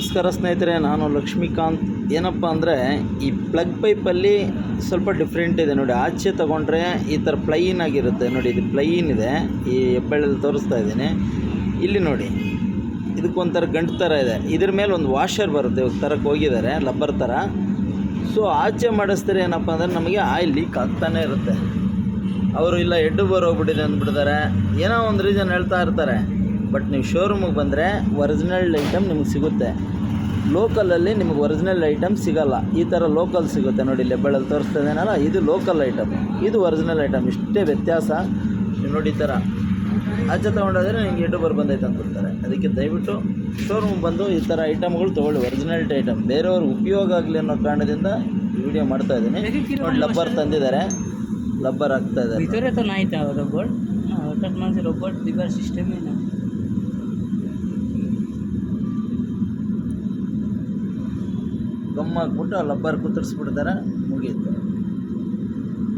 ನಮಸ್ಕಾರ ಸ್ನೇಹಿತರೆ, ನಾನು ಲಕ್ಷ್ಮೀಕಾಂತ್. ಏನಪ್ಪ ಅಂದರೆ, ಈ ಪ್ಲಗ್ ಪೈಪಲ್ಲಿ ಸ್ವಲ್ಪ ಡಿಫ್ರೆಂಟ್ ಇದೆ. ನೋಡಿ, ಆಚೆ ತೊಗೊಂಡ್ರೆ ಈ ಥರ ಪ್ಲೈನ್ ಆಗಿರುತ್ತೆ. ನೋಡಿ, ಇದು ಪ್ಲೈನ್ ಇದೆ. ಈ ಹೆಬ್ಬಳ್ಳಲ್ಲಿ ತೋರಿಸ್ತಾ ಇದ್ದೀನಿ. ಇಲ್ಲಿ ನೋಡಿ, ಇದಕ್ಕೊಂಥರ ಗಂಟು ಥರ ಇದೆ. ಇದ್ರ ಮೇಲೆ ಒಂದು ವಾಷರ್ ಬರುತ್ತೆ. ಇವಾಗ ತರಕ್ಕೆ ಹೋಗಿದ್ದಾರೆ ಲಬ್ಬರ್ ಥರ. ಸೊ ಆಚೆ ಮಾಡಿಸ್ತಾರೆ ಏನಪ್ಪ ಅಂದರೆ, ನಮಗೆ ಆಯಿಲ್ ಲೀಕ್ ಆಗ್ತಾನೆ ಇರುತ್ತೆ. ಅವರು ಇಲ್ಲ, ಎಡ್ಡು ಬೋರ್ ಹೋಗ್ಬಿಟ್ಟಿದೆ ಅಂದ್ಬಿಡ್ತಾರೆ. ಏನೋ ಒಂದು ರೀಸನ್ ಹೇಳ್ತಾ ಇರ್ತಾರೆ. ಬಟ್ ನೀವು ಶೋರೂಮಿಗೆ ಬಂದರೆ ಒರಿಜಿನಲ್ ಐಟಮ್ ನಿಮಗೆ ಸಿಗುತ್ತೆ. ಲೋಕಲಲ್ಲಿ ನಿಮಗೆ ಒರಿಜಿನಲ್ ಐಟಮ್ ಸಿಗಲ್ಲ. ಈ ಥರ ಲೋಕಲ್ ಸಿಗುತ್ತೆ ನೋಡಿ ಲೆಬ್ಬಳಲ್ಲಿ ತೋರಿಸ್ತಾ ಇದ್ದೀನಲ್ಲ ಇದು ಲೋಕಲ್ ಐಟಮ್ ಇದು ಒರಿಜಿನಲ್ ಐಟಮ್ ಇಷ್ಟೇ ವ್ಯತ್ಯಾಸ. ನೀವು ನೋಡಿ ಈ ಥರ ಅಜ್ಜ ತೊಗೊಂಡೋದ್ರೆ ನಿಮ್ಗೆ ಎಡ್ಡು ಬರ್ ಬಂದೈತೆ ಅಂತಾರೆ ಅದಕ್ಕೆ ದಯವಿಟ್ಟು ಶೋರೂಮ್ ಬಂದು ಈ ಥರ ಐಟಮ್ಗಳು ತೊಗೊಳ್ಳಿ. ಒರಿಜಿನಲ್ ಐಟಮ್ ಬೇರೆಯವ್ರ ಉಪಯೋಗ ಆಗಲಿ ಅನ್ನೋ ಕಾರಣದಿಂದ ವಿಡಿಯೋ ಮಾಡ್ತಾ ಇದ್ದೀನಿ. ನೋಡಿ ಲಬ್ಬರ್ ತಂದಿದ್ದಾರೆ. ಲಬ್ಬರ್ ಆಗ್ತಾ ಇದ್ದಾರೆ. ಗಮ್ ಹಾಕ್ಬಿಟ್ಟು ಆ ಲಬ್ಬರ್ ಕುತ್ತರಿಸ್ಬಿಡ್ತಾರೆ ಮುಗೀತು